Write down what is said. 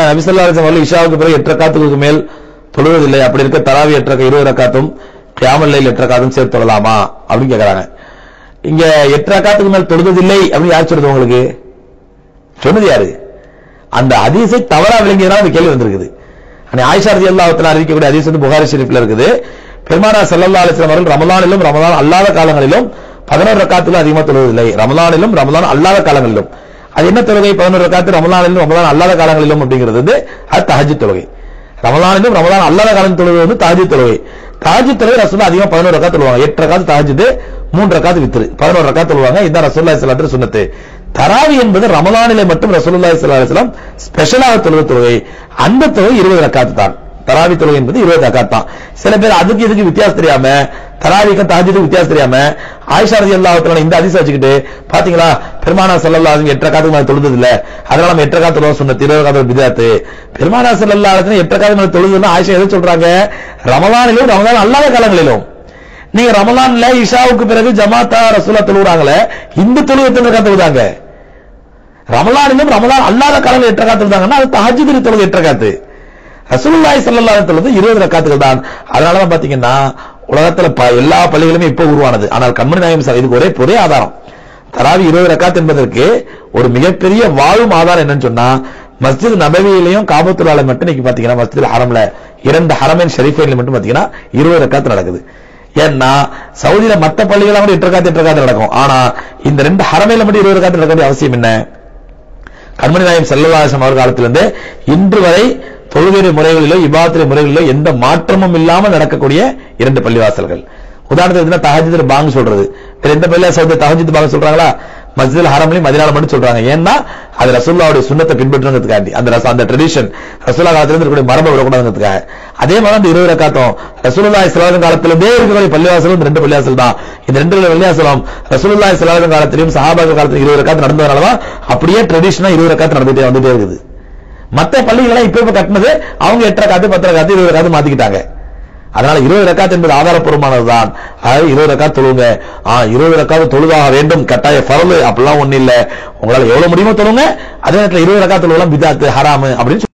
நபிசல்லா அவர்கள் இஷாவுக்கு பிறகு எட்டு ரக்காத்துக்கு மேல் தொழுவதில்லை. அப்படி இருக்க தராவி எட்டு இருபது ரக்காத்தும் கியாமல்லையில் எட்டு ரக்காத்தும் சேர்த்து தொழலாமா? அப்படின்னு கேக்குறாங்க. இங்க எட்டு ரக்காத்துக்கு மேல் தொழுவதில்லை அப்படின்னு யார் சொல்றது உங்களுக்கு? சொன்னது யாரு? அந்த அதிசை தவறா விளங்கியதான் அந்த கேள்வி வந்திருக்குது. அந்த ஆயிஷா ரதி அல்லாஹத்தில் அறிவிக்கக்கூடிய அதிசை வந்து புகாரி ஷெரீஃப்ல இருக்குது. பெருமானா செல்லல்லா அலிஸ்லாம் அவர்கள் ரமலானிலும் ரமலான் அல்லாத காலங்களிலும் பதினோரு ரக்காத்துல அதிகமா தொழுவதில்லை. ரமலானிலும் ரமலான் அல்லாத காலங்களிலும். அது என்ன தொழுகை? பதினோரு காத்து ரமலானிலும் ரமலான் அல்லாத காலங்களிலும் அப்படிங்கிறது வந்து அது தஹஜி தொழுகை. ரமலானிலும் ரமலான் அல்லாத காலம் தொழுவது வந்து தஹஜி தொழுகை. தஹஜி தொழுகை ரசூல்லா அதிகமாக பதினோரு ரக்காத்து தொழுவாங்க. எட்டு ரக்காத்து தஹஜிது மூன்று ரக்காத்து வித்துரு பதினோரு ரக்காத்து தொழுவாங்க. இதான் ரசூல்லா ஸல்லல்லாஹு சுன்னத்து தராவி என்பது ரமலானிலே மட்டும் ரசூலுல்லாஹி ஸல்லல்லாஹு ஸ்பெஷலாக தொழுவ தொழுகை. அந்த தொழுகை இருபது ரக்காத்து தான். தராவி தொழுகை என்பது இருபது ரக்காத்து தான். சில பேர் அதுக்கு இதுக்கு வித்தியாசம் தெரியாம தராவிக்கும் தாஜிக்கும் வித்தியாசம் தெரியாம ஆயிஷா ரலியல்லாஹு தஆலா இந்த அதிசயம் வச்சுக்கிட்டு பாத்தீங்களா? பெருமானா ஸல்லல்லாஹு எட்ட காத்து எட்டு தொழுது மேல இல்ல அதனால நம்ம எட்ட ரக்காத் சொன்ன சுன்னத் இருபது ரக்காத் பிதாத்து. பெருமானா ஸல்லல்லாஹு எட்ட வஸல்லம் மேல தொழுதுன்னா ஆயிஷா எதை சொல்றாங்க? ரமலானிலும் ரமலான் அல்லாத காலங்களிலும். நீங்க ரமலான்ல இஷாவுக்கு பிறகு ஜமாத்தா ரசூலா தொழுகிறாங்களே இந்த தொழுகை எத்தனை தொழுதாங்க. ரமலானிலும் ரமலான் அல்லாத காலங்கள் எட்ட காத்து இருந்தாங்கன்னா அது தஹஜிதிரி தொழுகை எட்ட காத்து. ரசூலுல்லாஹி ஸல்லல்லாஹு அலைஹி வஸல்லம் இருபது ரக்காத்துகள் தான். அதனால தான் பாத்தீங்கன்னா உலகத்துல ப- எல்லா பள்ளிகளுமே இப்போ உருவானது. ஆனால் கண்மணி நாயகம் சார் இதுக்கு ஒரே ஒரே ஆதாரம். தராவி இருபது ரக்காத் என்பதற்கு ஒரு மிகப்பெரிய வாழும் ஆதாரம் என்னன்னு சொன்னா மஸ்ஜித் நபவியிலையும் காபத்துலால மட்டும் இன்னைக்கு பாத்தீங்கன்னா மஸ்ஜித் ஹரம்ல இரண்டு ஹரமேன் ஷெரீஃபைல மட்டும் பாத்தீங்கன்னா இருபது ரக்காத்து நடக்குது. ஏன்னா சவுதியில மத்த பள்ளிகள் கூட எட்டு ரக்காத்து எட்டு ரக்காத்து நடக்கும். ஆனா இந்த ரெண்டு ஹரமையில மட்டும் இருபது ரக்காத்து நடக்க வேண்டிய அவசியம் என்ன? கண்மணி நாயம் செல்லவாசம் அவர் காலத்திலிருந்து இன்று வரை தொழுகை முறைகளிலோ இபாத்திரை முறைகளிலோ எந்த மாற்றமும் இல்லாமல் நடக்கக்கூடிய இரண்டு பள்ளிவாசல்கள். உதாரணத்துக்கு தஹஜித் பாங்க சொல்றது. வேற எந்த பள்ளியா சவுதி தஹஜித் பாங்க சொல்றாங்களா? மஸ்ஜித் ஹரம்லையும் மதினால மட்டும் சொல்றாங்க. ஏன்னா அது ரசூல்லாவுடைய சுண்ணத்தை பின்பற்றுறதுக்காண்டி. அந்த ரச- அந்த ட்ரெடிஷன் ரசூல்லா காலத்துல இருக்கக்கூடிய மரபை விடக்கூடாதுங்கிறதுக்காக. அதே மாதிரி அந்த இருபது ரக்காத்தம். ரசூலுல்லாஹி ஸல்லல்லாஹு காலத்திலிருந்தே இருக்கக்கூடிய பள்ளிவாசலும் ரெண்டு பள்ளிவாசல் தான். இந்த ரெண்டு பள்ளிவாசலும் ரசூலுல்லாஹி ஸல்லல்லாஹு காலத்திலும் சஹாபாக்கள் காலத்திலும் இருபது ரக்காத்து நடந்ததுனாலதான் அப்படியே ட்ரெடிஷனா இருபது ரக்காத்து நடந்துட்டே வந்துட்டே இருக்குது. மற்ற பள்ளிகளை இப்ப இப்ப கட்டினது அவங்க எட்டரை காத்து பத்து காத்து இருபது காத்து மாத்திக்கிட்டாங்க. அதனால இருபது ரக்காத் என்பது ஆதாரப்பூர்வமானதுதான். அதாவது இருபது ரக்காத் தொழுங்க. ஆ இருபது ரக்காத் தொழுதாக வேண்டும். கட்டாய பரவு அப்படிலாம் ஒண்ணு இல்ல. உங்களால எவ்வளவு முடியுமோ தொழுங்க. அதே நேரத்தில் இருபது ரக்காத் தொழுவலாம் பிதாத்து ஹராமு அப்படின்னு